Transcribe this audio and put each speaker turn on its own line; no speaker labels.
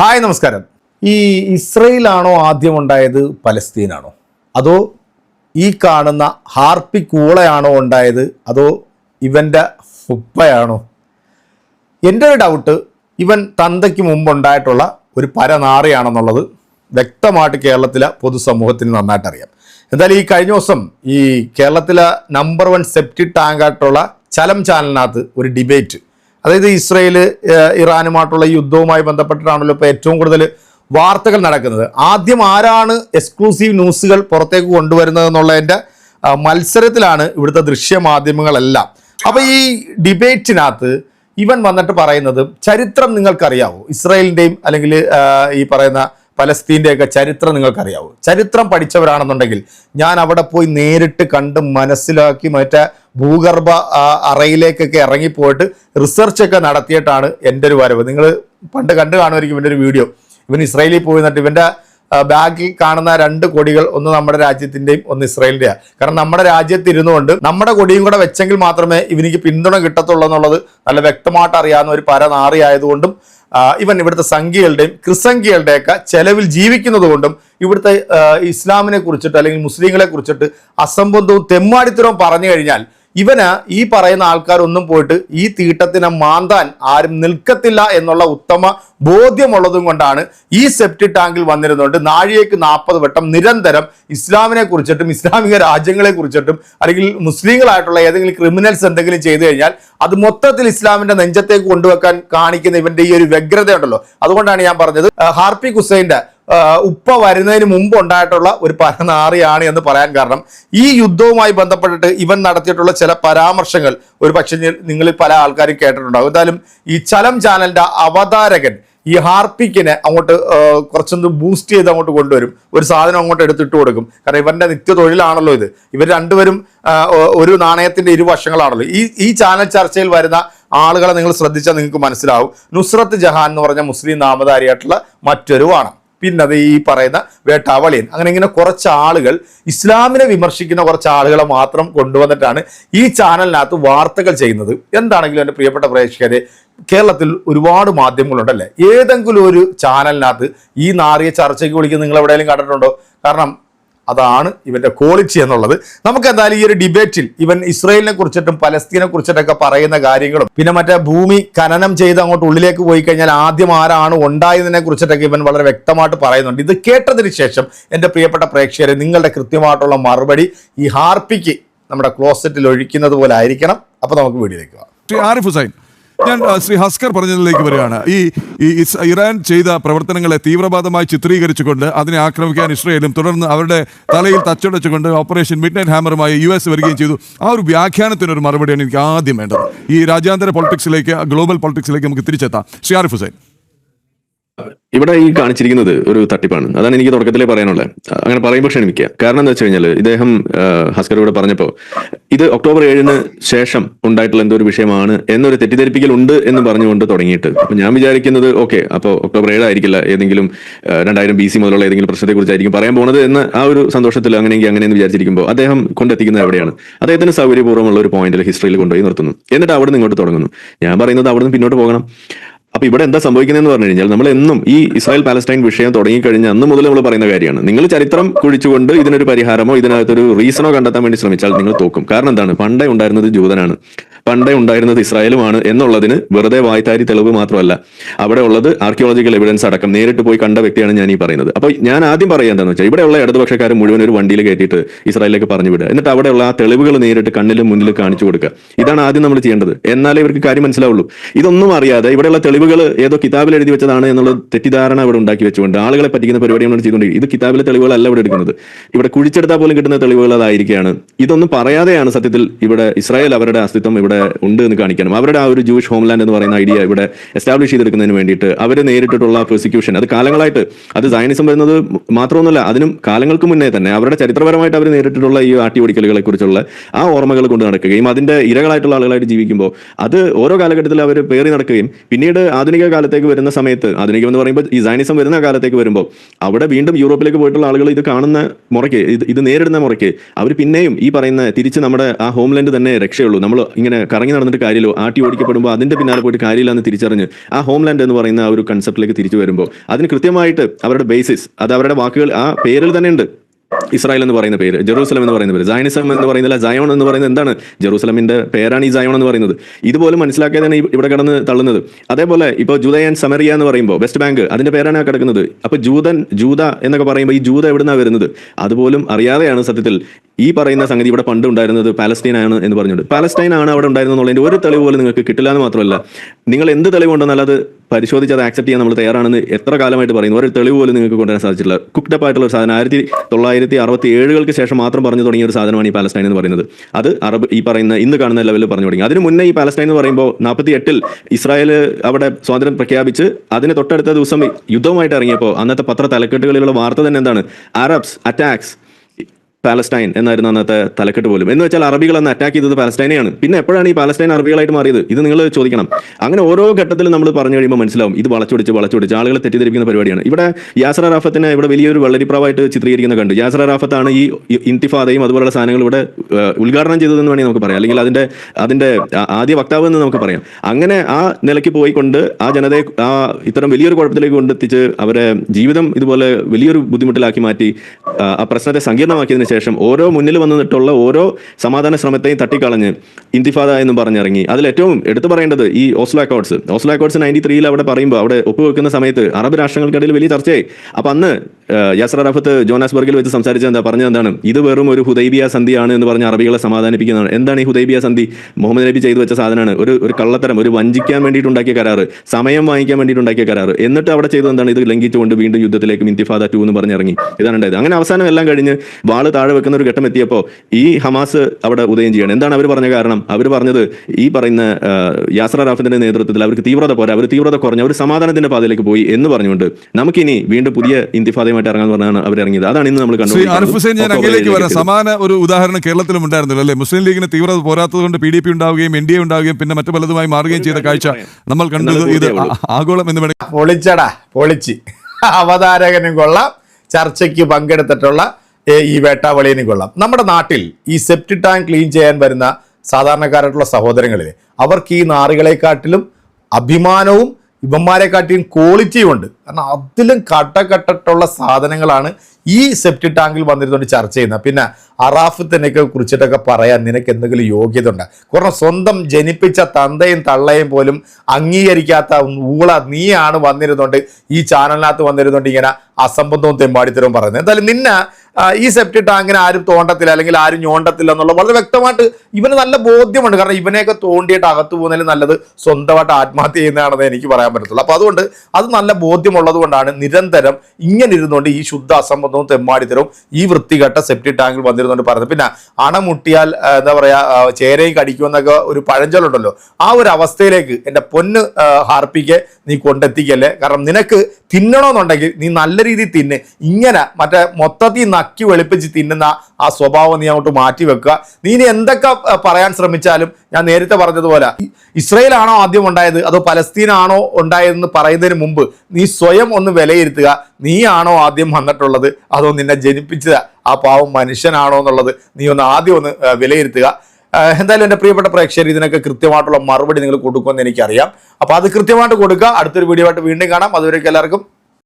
Hi നമസ്കാരം. ഈ ഇസ്രയേലാണോ ആദ്യം ഉണ്ടായത് പലസ്തീനാണോ? അതോ ഈ കാണുന്ന ഹാർപ്പി കൂളയാണോ ഉണ്ടായത്? അതോ ഇവന്റെ ഫുപ്പയാണോ എന്റെ ഒരു ഡൗട്ട് ഇവൻ തന്തയ്ക്ക് മുമ്പുണ്ടായിട്ടുള്ള ഒരു പരനാറിയാണെന്നുള്ളത് വ്യക്തമായിട്ട് കേരളത്തിലെ പൊതുസമൂഹത്തിന് നന്നായിട്ട് അറിയാം എന്തായാലും ഈ കഴിഞ്ഞ ദിവസം ഈ കേരളത്തിലെ നമ്പർ വൺ സെപ്റ്റി ടാങ്കായിട്ടുള്ള ചലം ചാനലിനകത്ത് ഒരു ഡിബേറ്റ് അതായത് ഇസ്രയേൽ ഇറാനുമായിട്ടുള്ള യുദ്ധവുമായി ബന്ധപ്പെട്ടിട്ടാണല്ലോ ഇപ്പോൾ ഏറ്റവും കൂടുതൽ വാർത്തകൾ നടക്കുന്നത്. ആദ്യം ആരാണ് എക്സ്ക്ലൂസീവ് ന്യൂസുകൾ പുറത്തേക്ക് കൊണ്ടുവരുന്നത് എന്നുള്ളതിന്റെ ആ, മത്സരത്തിലാണ് ഇവിടുത്തെ ദൃശ്യമാധ്യമങ്ങളെല്ലാം. അപ്പോൾ ഈ ഡിബേറ്റിനകത്ത് ഇവൻ വന്നിട്ട് പറയുന്നത് ചരിത്രം നിങ്ങൾക്കറിയാവോ? ഇസ്രായേലിന്റെയും അല്ലെങ്കിൽ ഈ പറയുന്ന പലസ്തീന്റെയൊക്കെ ചരിത്രം നിങ്ങൾക്കറിയാവൂ. ചരിത്രം പഠിച്ചവരാണെന്നുണ്ടെങ്കിൽ ഞാൻ അവിടെ പോയി നേരിട്ട് കണ്ട് മനസ്സിലാക്കി മറ്റേ ഭൂഗർഭ അറയിലേക്കൊക്കെ ഇറങ്ങിപ്പോയിട്ട് റിസർച്ചൊക്കെ നടത്തിയിട്ടാണ് എന്റെ ഒരു വരവ്. നിങ്ങൾ പണ്ട് കണ്ടു കാണുമായിരിക്കും ഇവന്റെ ഒരു വീഡിയോ. ഇവൻ ഇസ്രയേലിൽ പോയി എന്നിട്ട് ഇവന്റെ ബാഗിൽ കാണുന്ന രണ്ട് കൊടികൾ ഒന്ന് നമ്മുടെ രാജ്യത്തിന്റെയും ഒന്ന് ഇസ്രയേലിന്റെയാണ് കാരണം നമ്മുടെ രാജ്യത്ത് ഇരുന്നുകൊണ്ട് നമ്മുടെ കൊടിയും കൂടെ വെച്ചെങ്കിൽ മാത്രമേ ഇവനിക്ക് പിന്തുണ കിട്ടത്തുള്ളൂ എന്നുള്ളത് നല്ല വ്യക്തമായിട്ട് അറിയാവുന്ന ഒരു പരനാറി ആയതുകൊണ്ടും ഇവൻ ഇവിടുത്തെ സംഖ്യകളുടെയും ക്രിസംഖ്യകളുടെയൊക്കെ ചെലവിൽ ജീവിക്കുന്നത് കൊണ്ടും ഇവിടുത്തെ ഇസ്ലാമിനെ കുറിച്ചിട്ട് അല്ലെങ്കിൽ മുസ്ലിങ്ങളെ കുറിച്ചിട്ട് അസംബന്ധവും തെമ്മാടിത്തരവും പറഞ്ഞു കഴിഞ്ഞാൽ ഇവന് ഈ പറയുന്ന ആൾക്കാരൊന്നും പോയിട്ട് ഈ തീട്ടത്തിനെ മാന്താൻ ആരും നിൽക്കത്തില്ല എന്നുള്ള ഉത്തമ ബോധ്യമുള്ളതും കൊണ്ടാണ് ഈ സെപ്റ്റി ടാങ്കിൽ വന്നിരുന്നുകൊണ്ട് നാഴികയ്ക്ക് നാൽപ്പത് വട്ടം നിരന്തരം ഇസ്ലാമിനെ കുറിച്ചിട്ടും ഇസ്ലാമിക രാജ്യങ്ങളെ കുറിച്ചിട്ടും അല്ലെങ്കിൽ മുസ്ലിങ്ങളായിട്ടുള്ള ഏതെങ്കിലും ക്രിമിനൽസ് എന്തെങ്കിലും ചെയ്തു കഴിഞ്ഞാൽ അത് മൊത്തത്തിൽ ഇസ്ലാമിന്റെ നെഞ്ചത്തേക്ക് കൊണ്ടുവെക്കാൻ കാണിക്കുന്ന ഇവന്റെ ഈ ഒരു വ്യഗ്രത ഉണ്ടല്ലോ അതുകൊണ്ടാണ് ഞാൻ പറഞ്ഞത്. ഹാർപ്പി ഹുസൈന്റെ ഉപ്പ വരുന്നതിന് മുമ്പ് ഉണ്ടായിട്ടുള്ള ഒരു പരനാറിയാണ് എന്ന് പറയാൻ കാരണം. ഈ യുദ്ധവുമായി ബന്ധപ്പെട്ടിട്ട് ഇവൻ നടത്തിയിട്ടുള്ള ചില പരാമർശങ്ങൾ ഒരു പക്ഷേ നിങ്ങളിൽ പല ആൾക്കാരും കേട്ടിട്ടുണ്ടാകും. എന്തായാലും ഈ ചലം ചാനലിന്റെ അവതാരകൻ ഈ ഹാർപ്പിക്കിനെ അങ്ങോട്ട് കുറച്ചൊന്ന് ബൂസ്റ്റ് ചെയ്ത് അങ്ങോട്ട് കൊണ്ടുവരും. ഒരു സാധനം അങ്ങോട്ട് എടുത്തിട്ട് കൊടുക്കും. കാരണം ഇവന്റെ നിത്യ തൊഴിലാണല്ലോ ഇത്. ഇവർ രണ്ടുപേരും ഒരു നാണയത്തിന്റെ ഇരുവശങ്ങളാണല്ലോ ഈ ഈ ചാനൽ ചർച്ചയിൽ വരുന്ന ആളുകളെ നിങ്ങൾ ശ്രദ്ധിച്ചാൽ നിങ്ങൾക്ക് മനസ്സിലാവും. നുസ്രത്ത് ജഹാൻ എന്ന് പറഞ്ഞ മുസ്ലിം നാമധാരിയായിട്ടുള്ള മറ്റൊരു ആണ് പിന്നെ അത് ഈ പറയുന്ന വേട്ടാവളിയൻ. അങ്ങനെ ഇങ്ങനെ കുറച്ച് ആളുകൾ ഇസ്ലാമിനെ വിമർശിക്കുന്ന കുറച്ച് ആളുകളെ മാത്രം കൊണ്ടുവന്നിട്ടാണ് ഈ ചാനലിനകത്ത് വാർത്തകൾ ചെയ്യുന്നത്. എന്താണെങ്കിലും എന്റെ പ്രിയപ്പെട്ട പ്രേക്ഷകരെ കേരളത്തിൽ ഒരുപാട് മാധ്യമങ്ങളുണ്ടല്ലേ? ഏതെങ്കിലും ഒരു ചാനലിനകത്ത് ഈ നാറിയ ചർച്ചയ്ക്ക് വിളിക്കുന്ന നിങ്ങൾ എവിടെയെങ്കിലും കണ്ടിട്ടുണ്ടോ? കാരണം അതാണ് ഇവന്റെ ക്വാളിറ്റി എന്നുള്ളത്. നമുക്ക് എന്തായാലും ഈ ഒരു ഡിബേറ്റിൽ ഇവൻ ഇസ്രയേലിനെ കുറിച്ചിട്ടും പലസ്തീനെ കുറിച്ചിട്ടൊക്കെ പറയുന്ന കാര്യങ്ങളും പിന്നെ മറ്റേ ഭൂമി ഖനനം ചെയ്ത് അങ്ങോട്ട് ഉള്ളിലേക്ക് പോയി കഴിഞ്ഞാൽ ആദ്യം ആരാണ് ഉണ്ടായതിനെ കുറിച്ചിട്ടൊക്കെ ഇവൻ വളരെ വ്യക്തമായിട്ട് പറയുന്നുണ്ട്. ഇത് കേട്ടതിന് ശേഷം എന്റെ പ്രിയപ്പെട്ട പ്രേക്ഷകരെ നിങ്ങളുടെ കൃത്യമായിട്ടുള്ള മറുപടി ഈ ഹാർപ്പിക്ക് നമ്മുടെ ക്ലോസറ്റിൽ ഒഴിക്കുന്നത് പോലെ ആയിരിക്കണം. അപ്പോൾ നമുക്ക് വീഡിയോയിലേക്ക് പോകാം.
ആരിഫ് ഹുസൈൻ. ഞാൻ ശ്രീ ഹസ്കർ പറഞ്ഞതിലേക്ക് വരികയാണ്. ഈ ഇറാൻ ചെയ്ത പ്രവർത്തനങ്ങളെ തീവ്രവാദമായി ചിത്രീകരിച്ചുകൊണ്ട് അതിനെ ആക്രമിക്കാൻ ഇസ്രയേലും തുടർന്ന് അവരുടെ തലയിൽ തച്ചടച്ചുകൊണ്ട് ഓപ്പറേഷൻ മിഡ് നൈറ്റ് ഹാമറുമായി യു എസ് വരികയും ചെയ്തു. ആ ഒരു വ്യാഖ്യാനത്തിനൊരു മറുപടിയാണ് എനിക്ക് ആദ്യം വേണ്ടത്. ഈ രാജ്യാന്തര പൊളിറ്റിക്സിലേക്ക് ഗ്ലോബൽ പൊളിറ്റിക്സിലേക്ക് നമുക്ക് തിരിച്ചെത്താം. ശ്രീ ഹുസൈൻ.
ഇവിടെ ഈ കാണിച്ചിരിക്കുന്നത് ഒരു തട്ടിപ്പാണ്. അതാണ് എനിക്ക് തുടക്കത്തിലേ പറയാനുള്ളത്. അങ്ങനെ പറയുമ്പോൾ ക്ഷണിക്കുക. കാരണം എന്താ വെച്ച് കഴിഞ്ഞാൽ ഇദ്ദേഹം ഹസ്കർ ഇവിടെ പറഞ്ഞപ്പോ ഇത് ഒക്ടോബർ ഏഴിന് ശേഷം ഉണ്ടായിട്ടുള്ള എന്തോ ഒരു വിഷയമാണ് എന്നൊരു തെറ്റിദ്ധരിപ്പിക്കൽ ഉണ്ട് എന്ന് പറഞ്ഞുകൊണ്ട് തുടങ്ങിയിട്ട്. അപ്പൊ ഞാൻ വിചാരിക്കുന്നത് ഓക്കെ അപ്പോൾ ഒക്ടോബർ ഏഴായിരിക്കില്ല ഏതെങ്കിലും രണ്ടായിരം ബി സി മുതലുള്ള ഏതെങ്കിലും പ്രശ്നത്തെ കുറിച്ചായിരിക്കും പറയാൻ പോകുന്നത് എന്ന് ആ ഒരു സന്തോഷത്തിൽ അങ്ങനെയെങ്കിൽ അങ്ങനെയെന്ന് വിചാരിച്ചിരിക്കുമ്പോൾ അദ്ദേഹം കൊണ്ടെത്തിക്കുന്നത് എവിടെയാണ് അദ്ദേഹത്തിന് സൗകര്യപൂർവമുള്ള ഒരു പോയിന്റിൽ ഹിസ്റ്ററിയിൽ കൊണ്ടുപോയി നിർത്തുന്നു. എന്നിട്ട് അവിടെ നിന്ന് ഇങ്ങോട്ട് തുടങ്ങുന്നു. ഞാൻ പറയുന്നത് അവിടെ നിന്ന് പിന്നോട്ട് പോകണം. അപ്പൊ ഇവിടെ എന്താ സംഭവിക്കുന്നതെന്ന് പറഞ്ഞു കഴിഞ്ഞാൽ നമ്മൾ എന്നും ഈ ഇസ്രായേൽ പാലസ്റ്റൈൻ വിഷയം തുടങ്ങിക്കഴിഞ്ഞ അന്ന് മുതൽ നമ്മൾ പറയുന്ന കാര്യമാണ്. നിങ്ങൾ ചരിത്രം കുഴിച്ചുകൊണ്ട് ഇതിനൊരു പരിഹാരമോ ഇതിനകത്തൊരു റീസണോ കണ്ടെത്താൻ വേണ്ടി ശ്രമിച്ചാൽ നിങ്ങൾ തോക്കും. കാരണം എന്താണ്? പണ്ടേ ഉണ്ടായിരുന്നത് ജൂതനാണ്. പണ്ടേ ഉണ്ടായിരുന്നത് ഇസ്രായേലുമാണ് എന്നുള്ളതിന് വെറുതെ വായ്ത്താരി തെളിവ് മാത്രമല്ല. അവിടെ ഉള്ളത് ആർക്കിയോളജിക്കൽ എവിഡൻസ് അടക്കം. നേരിട്ട് പോയി കണ്ട വ്യക്തിയാണ് ഞാൻ ഈ പറയുന്നത്. അപ്പൊ ഞാൻ ആദ്യം പറയാൻ എന്താണെന്ന് വെച്ചാൽ ഇവിടെയുള്ള ഇടതുപക്ഷക്കാരൻ മുഴുവൻ ഒരു വണ്ടിയിൽ കയറ്റിയിട്ട് ഇസ്രായേലിലേക്ക് പറഞ്ഞു വിടുക. എന്നിട്ട് അവിടെയുള്ള ആ തെളിവുകൾ നേരിട്ട് കണ്ണിലും മുന്നിൽ കാണിച്ചു കൊടുക്കുക. ഇതാണ് ആദ്യം നമ്മൾ ചെയ്യേണ്ടത്. എന്നാലേ ഇവർക്ക് കാര്യം മനസ്സിലാവുള്ളൂ. ഇതൊന്നും അറിയാതെ ഇവിടെയുള്ള തെളിവുകൾ ഏതോ കിതാബിൽ എഴുതി വെച്ചതാണ് എന്നുള്ള തെറ്റിദ്ധാരണ ഇവിടെ ഉണ്ടാക്കി വെച്ചുകൊണ്ട് ആളുകളെ പറ്റിക്കുന്ന പരിപാടിയാണ് ചെയ്തുകൊണ്ട് ഇത് കിതാബിലെ തെളിവുകളല്ല ഇവിടെ എടുക്കുന്നത്. ഇവിടെ കുഴിച്ചെടുത്താൽ പോലും കിട്ടുന്ന തെളിവുകൾ അതായിരിക്കുകയാണ്. ഇതൊന്നും പറയാതെയാണ് സത്യത്തിൽ ഇവിടെ ഇസ്രായേൽ അവരുടെ അസ്തിത്വം ഇവിടെ ഉണ്ട് എന്ന് കാണിക്കണം. അവരുടെ ആ ഒരു ജൂഷ് ഹോംലാൻഡ് എന്ന് പറയുന്ന ഐഡിയ ഇവിടെ എസ്റ്റാബ്ലിഷ് ചെയ്തെടുക്കുന്നതിന് വേണ്ടിയിട്ട് അവർ നേരിട്ടിട്ടുള്ള പ്രോസിക്യൂഷൻ അത് കാലങ്ങളായിട്ട് അത് സയനിസം വരുന്നത് മാത്രമൊന്നുമല്ല അതിനും കാലങ്ങൾക്ക് മുന്നേ തന്നെ അവരുടെ ചരിത്രപരമായിട്ട് അവർ നേരിട്ടിട്ടുള്ള ഈ ആട്ടി ആട്ടിയോടിക്കലുകളെ കുറിച്ചുള്ള ആ ഓർമ്മകൾ കൊണ്ട് നടക്കുകയും അതിന്റെ ഇരകളായിട്ടുള്ള ആളുകളായിട്ട് ജീവിക്കുമ്പോൾ അത് ഓരോ കാലഘട്ടത്തിൽ അവർ പേറി നടക്കുകയും പിന്നീട് ആധുനിക കാലത്തേക്ക് വരുന്ന സമയത്ത് ആധുനികം എന്ന് പറയുമ്പോൾ ഈ സയനിസം വരുന്ന കാലത്തേക്ക് വരുമ്പോൾ അവിടെ വീണ്ടും യൂറോപ്പിലേക്ക് പോയിട്ടുള്ള ആളുകൾ ഇത് കാണുന്ന മുറയ്ക്ക് ഇത് ഇത് നേരിടുന്ന മുറയ്ക്ക് അവർ പിന്നെയും ഈ പറയുന്ന തിരിച്ച് നമ്മുടെ ആ ഹോംലാൻഡ് തന്നെ രക്ഷയുള്ളൂ. നമ്മൾ ഇങ്ങനെ കറങ്ങി നടന്നിട്ട് കാര്യമല്ലോ. ആട്ടി ഓടിക്കപ്പെടുമ്പോൾ അതിന്റെ പിന്നാലെ പോയിട്ട് കാര്യമില്ല എന്ന് തിരിച്ചറിഞ്ഞ് ആ ഹോംലാൻഡ് എന്ന് പറയുന്ന ആ ഒരു കൺസെപ്റ്റിലേക്ക് തിരിച്ചു വരുമ്പോൾ അതിന് കൃത്യമായിട്ട് അവരുടെ ബേസിസ് അത് അവരുടെ വാക്കുകൾ ആ പേരിൽ തന്നെ ഉണ്ട്. ഇസ്രായേൽ എന്ന് പറയുന്ന പേര് ജെറൂസലം എന്ന് പറയുന്ന പേര്. ജൈനിസം എന്ന് പറയുന്നില്ല ജയോൺ എന്ന് പറയുന്നത് എന്താണ്? ജെറൂസലമിന്റെ പേരാണ് ഈ ജയോൺ എന്ന് പറയുന്നത്. ഇതുപോലെ മനസ്സിലാക്കിയതാണ് ഇവിടെ കിടന്ന് തള്ളുന്നത്. അതേപോലെ ഇപ്പോൾ ജൂത ആൻഡ് സമറിയ എന്ന് പറയുമ്പോൾ വെസ്റ്റ് ബാങ്ക് അതിന്റെ പേരാണ് കിടക്കുന്നത്. അപ്പൊ ജൂതൻ ജൂത എന്നൊക്കെ പറയുമ്പോൾ ഈ ജൂത എവിടുന്നാണ് വരുന്നത്? അതുപോലും അറിയാതെയാണ് സത്യത്തിൽ ഈ പറയുന്ന സംഗതി ഇവിടെ പണ്ട് ഉണ്ടായിരുന്നത് പാലസ്തീൻ ആണ് എന്ന് പറഞ്ഞുകൊണ്ട്. പാലസ്തീൻ ആണ് അവിടെ ഉണ്ടായിരുന്നതെന്നുള്ള ഒരു തെളിവ് പോലും നിങ്ങൾക്ക് കിട്ടില്ല എന്ന് മാത്രമല്ല നിങ്ങൾ എന്ത് തെളിവുണ്ടെന്നാൽ അത് പരിശോധിച്ച് അത് ആക്സെപ്റ്റ് ചെയ്യാൻ നമ്മൾ തയ്യാറാണെന്ന് എത്ര കാലമായിട്ട് പറയുന്നു. ഒരു തെളിവ് പോലും നിങ്ങൾക്ക് കൊണ്ടുവരാൻ സാധിച്ചിട്ടില്ല. കുക്ഡപ്പ് ആയിട്ടുള്ള ഒരു സാധനം ആയിരത്തി തൊള്ളായിരത്തി അറുപത്തി ഏഴുകൾക്ക് ശേഷം മാത്രം പറഞ്ഞു തുടങ്ങിയ ഒരു സാധനമാണ് ഈ പാലസ്റ്റൈൻ എന്ന് പറയുന്നത്. അത് അറബ് ഈ പറയുന്ന ഇന്ന് കാണുന്ന ലെവലിൽ പറഞ്ഞു തുടങ്ങി. അതിന് മുന്നേ ഈ പാലസ്റ്റൈൻ എന്ന് പറയുമ്പോൾ നാൽപ്പത്തി എട്ടിൽ ഇസ്രായേൽ അവിടെ സ്വാതന്ത്ര്യം പ്രഖ്യാപിച്ച് അതിന് തൊട്ടടുത്ത ദിവസം യുദ്ധവുമായിട്ട് ഇറങ്ങിയപ്പോൾ അന്നത്തെ പത്ര തലക്കെട്ടുകളിലുള്ള വാർത്ത തന്നെ എന്താണ്? അറബ്സ് അറ്റാക്സ് പാലസ്റ്റൈൻ എന്നായിരുന്നു അന്നത്തെ തലക്കെട്ട് പോലും. എന്ന് വെച്ചാൽ അറബികൾ അന്ന് അറ്റാക്ക് ചെയ്തത് പാലസ്റ്റൈനെയാണ്. പിന്നെ എപ്പോഴാണ് ഈ പാലസ്റ്റൈൻ അറബികളായിട്ട് മാറിയത്? ഇത് നിങ്ങൾ ചോദിക്കണം. അങ്ങനെ ഓരോ ഘട്ടത്തിലും നമ്മൾ പറഞ്ഞു കഴിയുമ്പോൾ മനസ്സിലാവും ഇത് വളച്ചൊടിച്ച് വളച്ചൊടിച്ച് ആളുകളെ തെറ്റിദ്ധരിപ്പിക്കുന്ന പരിപാടിയാണ്. ഇവിടെ യാസർ അറാഫത്തിനെ ഇവിടെ വലിയൊരു വെള്ളരിപ്രാവായിട്ട് ചിത്രീകരിക്കുന്ന കണ്ടു. യാസർ അറാഫത്താണ് ഈ ഇന്തിഫാദയും അതുപോലുള്ള സാധനങ്ങൾ ഇവിടെ ഉദ്ഘാടനം ചെയ്തതെന്ന് വേണമെങ്കിൽ നമുക്ക് പറയാം. അല്ലെങ്കിൽ അതിന്റെ അതിന്റെ ആദ്യ വക്താവ് എന്ന് നമുക്ക് പറയാം. അങ്ങനെ ആ നിലയ്ക്ക് പോയിക്കൊണ്ട് ആ ജനതയെ ആ ഇത്തരം വലിയൊരു കുഴപ്പത്തിലേക്ക് കൊണ്ടെത്തിച്ച് അവരെ ജീവിതം ഇതുപോലെ വലിയൊരു ബുദ്ധിമുട്ടിലാക്കി മാറ്റി ആ പ്രശ്നത്തെ സങ്കീർണമാക്കിയതിനു ശേഷം ഓരോ മുന്നിൽ വന്നിട്ടുള്ള ഓരോ സമാധാന ശ്രമത്തെയും തട്ടിക്കളഞ്ഞ് ഇന്തിഫാദ എന്ന് പറഞ്ഞിറങ്ങി. അതിൽ ഏറ്റവും എടുത്തു പറയേണ്ടത് ഈ Oslo accords Oslo accords ninety ത്രീയിൽ അവിടെ പറയുമ്പോൾ അവിടെ ഒപ്പുവെക്കുന്ന സമയത്ത് അറബ് രാഷ്ട്രങ്ങൾക്കിടയിൽ വലിയ ചർച്ചയായി. അപ്പം അന്ന് യാസർ അറഫത്ത് ജോനാസ്ബർഗിൽ വെച്ച് സംസാരിച്ചത് എന്താ പറഞ്ഞത് എന്താണ്? ഇത് വെറും ഒരു ഹുദൈബിയ സന്ധിയാണ് എന്ന് പറഞ്ഞ് അറബികളെ സമാധാനിപ്പിക്കുന്നതാണ്. എന്താണ് ഈ ഹുദൈബിയ സന്ധി? മുഹമ്മദ് നബി ചെയ്തു വെച്ച സാധനമാണ്. ഒരു ഒരു കള്ളത്തരം ഒരു വഞ്ചിക്കാൻ വേണ്ടിയിട്ടുണ്ടാക്കിയ കരാറ് സമയം വാങ്ങിക്കാൻ വേണ്ടിയിട്ടുണ്ടാക്കിയ കരാറ്. എന്നിട്ട് അവിടെ ചെയ്തത് എന്താണ്? ഇത് ലംഘിച്ചുകൊണ്ട് വീണ്ടും യുദ്ധത്തിലേക്ക് ഇന്തിഫാദ ടു എന്ന് പറഞ്ഞിറങ്ങി. ഇതാണ് ഉണ്ടായത്. അങ്ങനെ അവസാനം എല്ലാം കഴിഞ്ഞ് വാൾ താഴെ വെക്കുന്ന ഒരു ഘട്ടം എത്തിയപ്പോൾ ഈ ഹമാസ് അവിടെ ഉദയം ചെയ്യണം. എന്താണ് അവർ പറഞ്ഞ കാരണം? അവർ പറഞ്ഞത് ഈ പറയുന്ന യാസർ റാഫിന്റെ നേതൃത്വത്തിൽ അവർക്ക് തീവ്രത പോരാ അവർ തീവ്രത കുറഞ്ഞ ഒരു സമാധാനത്തിന്റെ പാതയിലേക്ക് പോയി എന്ന് പറഞ്ഞുകൊണ്ട് നമുക്കിനി വീണ്ടും പുതിയ ഇന്തിഫാദയുമായിട്ട് ഇറങ്ങാൻ പറഞ്ഞാണ് അവർ ഇറങ്ങിയത്. അതാണ് ഇന്ന് നമ്മൾ
കണ്ടത് ആരിഫ് ഹുസൈൻ ഞാൻ വരാം. സമാന ഒരു ഉദാഹരണം കേരളത്തിലും ഉണ്ടായിരുന്നല്ലോ അല്ലേ? മുസ്ലിം ലീഗിന് തീവ്രത പോരാത്തത് കൊണ്ട് പി ഡി പി ഉണ്ടാവുകയും എൻ ഡി എ ഉണ്ടാവുകയും പിന്നെ മറ്റു പലതുമായി മാറുകയും ചെയ്ത കാഴ്ച നമ്മൾ കണ്ടത് ഇത് ആഗോളം എന്ന് വേണമെങ്കിൽ
പൊളിച്ചടാ പൊളിച്ച്. അവതാരകനും കൊള്ളാം. ചർച്ചയ്ക്ക് പങ്കെടുത്തിട്ടുള്ള ഈ വേട്ടാവളിയനും കൊള്ളാം. നമ്മുടെ നാട്ടിൽ ഈ സെപ്റ്റി ടാങ്ക് ക്ലീൻ ചെയ്യാൻ വരുന്ന സാധാരണക്കാരായിട്ടുള്ള സഹോദരങ്ങളിൽ അവർക്ക് ഈ നാറികളെക്കാട്ടിലും അഭിമാനവും ഇവന്മാരെക്കാട്ടിയും ക്വാളിറ്റിയും ഉണ്ട്. കാരണം അതിലും കട്ടകെട്ടിട്ടുള്ള സാധനങ്ങളാണ് ഈ സെപ്റ്റി ടാങ്കിൽ വന്നിരുന്നുകൊണ്ട് ചർച്ച ചെയ്യുന്ന പിന്നെ അറാഫത്തിനൊക്കെ കുറിച്ചിട്ടൊക്കെ പറയാൻ നിനക്ക് എന്തെങ്കിലും യോഗ്യത ഉണ്ട് കാരണം സ്വന്തം ജനിപ്പിച്ച തന്തയും തള്ളയും പോലും അംഗീകരിക്കാത്ത ഊള നീയാണ് വന്നിരുന്നുകൊണ്ട് ഈ ചാനലിനകത്ത് വന്നിരുന്നുകൊണ്ട് ഇങ്ങനെ അസംബന്ധവും തെമ്പാടിത്തരവും പറയുന്നത്. എന്തായാലും നിന്നെ ഈ സെപ്റ്റി ടാങ്കിന് ആരും തോണ്ടത്തില്ല അല്ലെങ്കിൽ ആരും ഞോണ്ടത്തില്ല എന്നുള്ള വളരെ വ്യക്തമായിട്ട് ഇവന് നല്ല ബോധ്യമുണ്ട്. കാരണം ഇവനെയൊക്കെ തോണ്ടിയിട്ട് അകത്തു പോകുന്നതിൽ നല്ലത് സ്വന്തമായിട്ട് ആത്മഹത്യ ചെയ്യുന്നതാണെന്ന് എനിക്ക് പറയാൻ പറ്റത്തുള്ളൂ. അപ്പോൾ അതുകൊണ്ട് അത് നല്ല ബോധ്യമുള്ളത് കൊണ്ടാണ് നിരന്തരം ഇങ്ങനെ ഇരുന്നുകൊണ്ട് ഈ ശുദ്ധ അസംബന്ധവും തെമ്മാടിത്തരവും ഈ വൃത്തികെട്ട സെപ്റ്റി ടാങ്കിൽ വന്നിരുന്നുകൊണ്ട് പറയുന്നത് പിന്നെ അണമുട്ടിയാൽ മുട്ടിയാൽ എന്താ പറയുക ചേരയും കടിക്കുമെന്നൊക്കെ ഒരു പഴഞ്ചൊല്ലുണ്ടല്ലോ. ആ ഒരു അവസ്ഥയിലേക്ക് എന്റെ പൊന്ന് ഹാർപ്പിക്ക് നീ കൊണ്ടെത്തിക്കല്ലേ? കാരണം നിനക്ക് തിന്നണമെന്നുണ്ടെങ്കിൽ നീ നല്ല രീതിയിൽ തിന്ന്. ഇങ്ങനെ മറ്റേ മൊത്തത്തിൽ നക്കി വെളുപ്പിച്ച് തിന്നുന്ന ആ സ്വഭാവം നീ അങ്ങോട്ട് മാറ്റി വെക്കുക. നീ ഇനി എന്തൊക്കെ പറയാൻ ശ്രമിച്ചാലും ഞാൻ നേരത്തെ പറഞ്ഞതുപോലെ ഇസ്രയേലാണോ ആദ്യം ഉണ്ടായത്? അതോ പലസ്തീനാണോ ഉണ്ടായതെന്ന് പറയുന്നതിന് മുമ്പ് നീ സ്വയം ഒന്ന് വിലയിരുത്തുക. നീയാണോ ആദ്യം വന്നിട്ടുള്ളത്? അതോ നിന്നെ ജനിപ്പിച്ച ആ പാവം മനുഷ്യനാണോ എന്നുള്ളത് നീ ഒന്ന് ആദ്യം ഒന്ന് വിലയിരുത്തുക. എന്തായാലും എന്റെ പ്രിയപ്പെട്ട പ്രേക്ഷകർ ഇതിനൊക്കെ കൃത്യമായിട്ടുള്ള മറുപടി നിങ്ങൾ കൊടുക്കുമെന്ന് എനിക്കറിയാം. അപ്പോൾ അത് കൃത്യമായിട്ട് കൊടുക്കുക. അടുത്തൊരു വീഡിയോ ആയിട്ട് വീണ്ടും കാണാം. അതുവരേക്കും എല്ലാവർക്കും